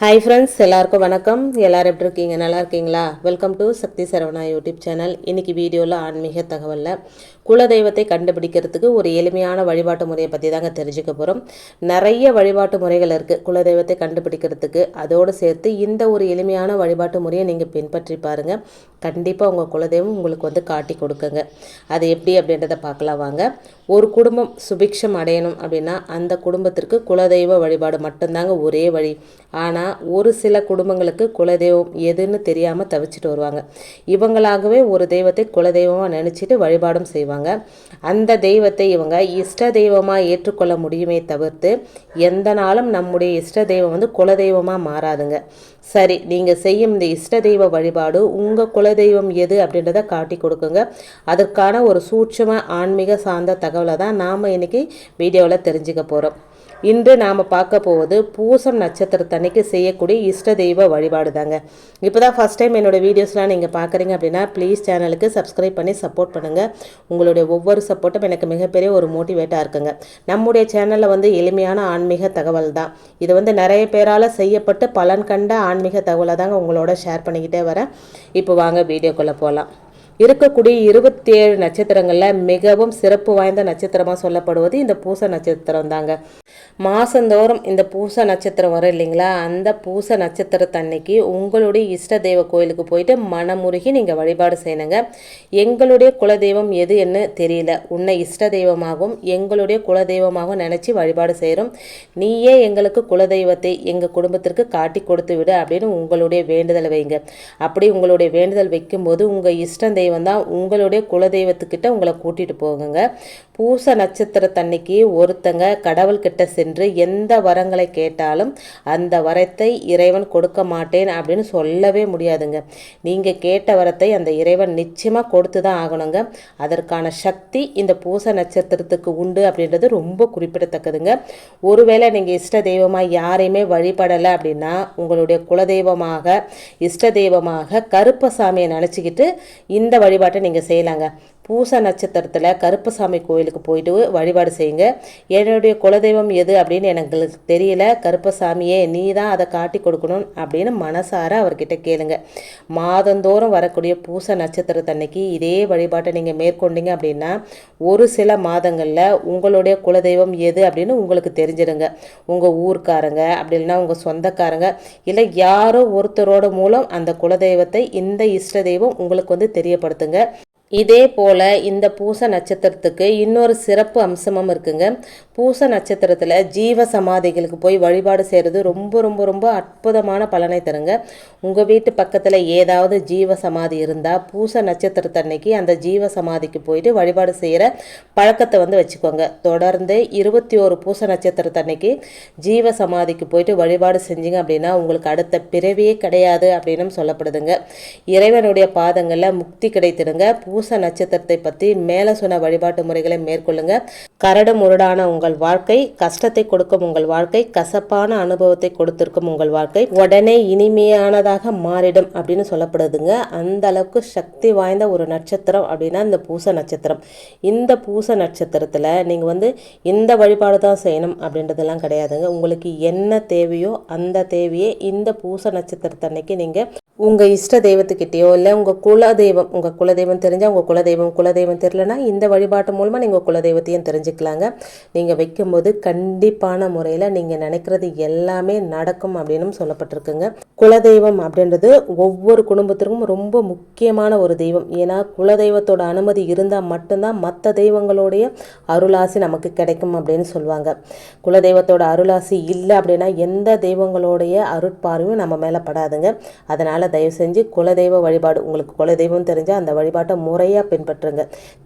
Hi friends எல்லாருக்கும் வணக்கம். எல்லோரும் எப்படி இருக்கீங்க? நல்லா இருக்கீங்களா? Welcome to Shakti Saravana YouTube channel இன்னைக்கு வீடியோவில் ஆன்மீக தகவலில் குலதெய்வத்தை கண்டுபிடிக்கிறதுக்கு ஒரு எளிமையான வழிபாட்டு முறையை பற்றி தாங்க தெரிஞ்சுக்க போகிறோம் நிறைய வழிபாட்டு முறைகள் இருக்குது குலதெய்வத்தை கண்டுபிடிக்கிறதுக்கு. அதோடு சேர்த்து இந்த ஒரு எளிமையான வழிபாட்டு முறையை நீங்கள் பின்பற்றி பாருங்கள் கண்டிப்பாக உங்கள் குலதெய்வம் உங்களுக்கு வந்து காட்டி கொடுக்குங்க. அது எப்படி அப்படின்றத பார்க்கலாம் வாங்க. ஒரு குடும்பம் சுபிக்ஷம் அடையணும் அப்படின்னா அந்த குடும்பத்திற்கு குலதெய்வ வழிபாடு மட்டும்தாங்க ஒரே வழி. ஆனால் ஒரு சில குடும்பங்களுக்கு குலதெய்வம் எதுன்னு தெரியாமல் தவிச்சிட்டு வருவாங்க. இவங்களாகவே ஒரு தெய்வத்தை குலதெய்வமாக நினச்சிட்டு வழிபாடும் செய்வாங்க. அந்த தெய்வத்தை இவங்க இஷ்ட தெய்வமாக ஏற்றுக்கொள்ள முடியுமே தவிர்த்து எந்த நாளும் நம்முடைய இஷ்ட தெய்வம் வந்து குலதெய்வமாக மாறாதுங்க. சரி நீங்கள் செய்யும் இந்த இஷ்ட தெய்வ வழிபாடு உங்கள் குலதெய்வம் எது அப்படின்றத காட்டி கொடுக்குங்க. அதற்கான ஒரு சூட்சம ஆன்மீக சார்ந்த தகவலை தான் நாம் இன்றைக்கி வீடியோவில் தெரிஞ்சுக்க போகிறோம் இன்று நாம் பார்க்க போவது பூசம் நட்சத்திரத்தன்னைக்கு செய்யக்கூடிய இஷ்ட தெய்வ வழிபாடு தாங்க இப்போ தான் ஃபஸ்ட் டைம் என்னோடய வீடியோஸ்லாம் நீங்கள் பார்க்குறீங்க அப்படின்னா ப்ளீஸ் சேனலுக்கு சப்ஸ்கிரைப் பண்ணி சப்போர்ட் பண்ணுங்கள் உங்களுடைய ஒவ்வொரு சப்போர்ட்டும் எனக்கு மிகப்பெரிய ஒரு மோட்டிவேட்டாக இருக்குங்க. நம்முடைய சேனலில் வந்து எளிமையான ஆன்மீக தகவல் தான். இது வந்து நிறைய பேரால் செய்யப்பட்டு பலன் கண்ட ஆன்மீக தகவலை தாங்க உங்களோட ஷேர் பண்ணிக்கிட்டே வரேன். இப்போ வாங்க வீடியோக்குள்ளே போகலாம் இருக்கக்கூடிய இருபத்தி ஏழு நட்சத்திரங்களில் மிகவும் சிறப்பு வாய்ந்த நட்சத்திரமாக சொல்லப்படுவது இந்த பூச நட்சத்திரம் தாங்க மாதந்தோறும் இந்த பூச நட்சத்திரம் வரும் இல்லைங்களா? அந்த பூச நட்சத்திரத்தன்னைக்கு உங்களுடைய இஷ்ட தெய்வ கோயிலுக்கு போயிட்டு மனமுருகி நீங்கள் வழிபாடு செய்யணுங்க. எங்களுடைய குலதெய்வம் எது என்ன தெரியல. உன்னை இஷ்ட தெய்வமாகவும் எங்களுடைய குலதெய்வமாகவும் நினச்சி வழிபாடு செய்கிறோம் நீயே எங்களுக்கு குலதெய்வத்தை எங்கள் குடும்பத்திற்கு காட்டி கொடுத்து விடு அப்படின்னு உங்களுடைய வேண்டுதல் வைங்க. அப்படி உங்களுடைய வேண்டுதல் வைக்கும்போது உங்கள் இஷ்ட தெய்வம் தான் உங்களுடைய குலதெய்வத்துக்கிட்ட உங்களை கூட்டிகிட்டு போகுங்க. பூச நட்சத்திரத்தன்னைக்கு ஒருத்தங்க கடவுள்கிட்ட சென்று எந்த வரங்களை கேட்டாலும் அந்த வரத்தை இறைவன் கொடுக்க மாட்டேன் அப்படின்னு சொல்லவே முடியாதுங்க. நீங்கள் கேட்ட வரத்தை அந்த இறைவன் நிச்சயமாக கொடுத்து தான் ஆகணுங்க. அதற்கான சக்தி இந்த பூச நட்சத்திரத்துக்கு உண்டு அப்படின்றது ரொம்ப குறிப்பிடத்தக்கதுங்க. ஒருவேளை நீங்கள் இஷ்ட தெய்வமாக யாரையுமே வழிபடலை அப்படின்னா உங்களுடைய குலதெய்வமாக இஷ்ட தெய்வமாக கருப்பசாமியை நினச்சிக்கிட்டு இந்த வழிபாட்டை நீங்கள் செய்யலாங்க. பூச நட்சத்திரத்தில் கருப்பசாமி கோயிலுக்கு போயிட்டு வழிபாடு செய்யுங்க. என்னுடைய குலதெய்வம் எது அப்படின்னு எனக்கு தெரியல. கருப்பசாமியே நீ தான் அதை காட்டி கொடுக்கணும் அப்படின்னு மனசார அவர்கிட்ட கேளுங்க. மாதந்தோறும் வரக்கூடிய பூச நட்சத்திரத்தன்னைக்கு இதே வழிபாட்டை நீங்கள் மேற்கொண்டீங்க அப்படின்னா ஒரு சில மாதங்களில் உங்களுடைய குலதெய்வம் எது அப்படின்னு உங்களுக்கு தெரிஞ்சிடுங்க உங்கள் ஊர்க்காரங்க அப்படி இல்லைன்னா உங்கள் சொந்தக்காரங்க இல்லை யாரோ ஒருத்தரோட மூலம் அந்த குலதெய்வத்தை இந்த இஷ்ட தெய்வம் உங்களுக்கு வந்து தெரியப்படுத்துங்க. இதே போல் இந்த பூச நட்சத்திரத்துக்கு இன்னொரு சிறப்பு அம்சமும் இருக்குங்க. பூச நட்சத்திரத்தில் ஜீவ சமாதிகளுக்கு போய் வழிபாடு செய்கிறது ரொம்ப ரொம்ப ரொம்ப அற்புதமான பலனை தருங்க. உங்கள் வீட்டு பக்கத்தில் ஏதாவது ஜீவ சமாதி இருந்தால் பூச நட்சத்திரத்தன்னைக்கு அந்த ஜீவ சமாதிக்கு போயிட்டு வழிபாடு செய்கிற பழக்கத்தை வந்து வச்சுக்கோங்க. தொடர்ந்து இருபத்தி ஒரு பூச நட்சத்திரத்தன்னைக்கு ஜீவ சமாதிக்கு போயிட்டு வழிபாடு செஞ்சீங்க அப்படின்னா உங்களுக்கு அடுத்த பிறவியே கிடையாது அப்படின்னு சொல்லப்படுதுங்க. இறைவனுடைய பாதங்களில் முக்தி கிடைத்திடுங்க. பூச பூச நட்சத்திரத்தை பற்றி மேலே சொன்ன வழிபாட்டு முறைகளை மேற்கொள்ளுங்க. கரடு முரடான உங்கள் வாழ்க்கை கஷ்டத்தை கொடுக்கும் உங்கள் வாழ்க்கை கசப்பான அனுபவத்தை கொடுத்திருக்கும் உங்கள் வாழ்க்கை உடனே இனிமையானதாக மாறிடும் அப்படின்னு சொல்லப்படுதுங்க. அந்த அளவுக்கு சக்தி வாய்ந்த ஒரு நட்சத்திரம் அப்படின்னா இந்த பூச நட்சத்திரம். இந்த பூச நட்சத்திரத்தில் நீங்கள் வந்து இந்த வழிபாடு தான் செய்யணும் அப்படின்றதெல்லாம் கிடையாதுங்க. உங்களுக்கு என்ன தேவையோ அந்த தேவையை இந்த பூச நட்சத்திரத்தன்னைக்கு நீங்கள் உங்கள் இஷ்ட தெய்வத்துக்கிட்டேயோ இல்லை உங்கள் குலதெய்வம் உங்கள் குலதெய்வம் தெரிஞ்சால் உங்கள் குலதெய்வம் குலதெய்வம் தெரிலனா இந்த வழிபாட்டு மூலமாக நீங்கள் குலதெய்வத்தையும் தெரிஞ்சுக்கலாங்க. நீங்கள் வைக்கும்போது கண்டிப்பான முறையில் நீங்கள் நினைக்கிறது எல்லாமே நடக்கும் அப்படின்னு சொல்லப்பட்டிருக்குங்க. குலதெய்வம் அப்படின்றது ஒவ்வொரு குடும்பத்திற்கும் ரொம்ப முக்கியமான ஒரு தெய்வம். ஏன்னா குலதெய்வத்தோட அனுமதி இருந்தால் மட்டும்தான் மற்ற தெய்வங்களுடைய அருளாசி நமக்கு கிடைக்கும் அப்படின்னு சொல்லுவாங்க. குலதெய்வத்தோட அருளாசி இல்லை அப்படின்னா எந்த தெய்வங்களுடைய அருட்பார்வையும் நம்ம மேலே படாதுங்க. அதனால் தயவு செஞ்சு குலதெய்வ வழிபாடு உங்களுக்கு குலதெய்வம் தெரிஞ்சால் அந்த வழிபாட்டை முறையாக பின்பற்றுங்க.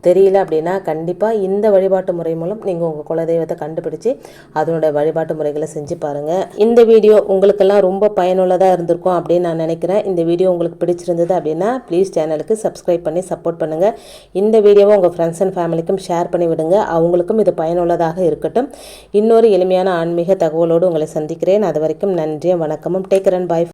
தெரியல அப்படின்னா கண்டிப்பாக இந்த வழிபாட்டு முறை மூலம் நீங்கள் உங்கள் குலதெய்வத்தை கண்டுபிடிச்சி அதனோட வழிபாட்டு முறைகளை செஞ்சு பாருங்கள் இந்த வீடியோ உங்களுக்கெல்லாம் ரொம்ப பயனுள்ளதாக இருந்திருக்கும் அப்படின்னு நான் நினைக்கிறேன். இந்த வீடியோ உங்களுக்கு பிடிச்சிருந்தது அப்படின்னா ப்ளீஸ் சேனலுக்கு சப்ஸ்கிரைப் பண்ணி சப்போர்ட் பண்ணுங்கள் இந்த வீடியோவை உங்கள் ஃப்ரெண்ட்ஸ் அண்ட் ஃபேமிலிக்கும் ஷேர் பண்ணி விடுங்க. அவங்களுக்கும் இது பயனுள்ளதாக இருக்கட்டும். இன்னொரு எளிமையான ஆன்மீக தகவலோடு உங்களை சந்திக்கிறேன். அது வரைக்கும் நன்றியும் வணக்கமும். Take and bye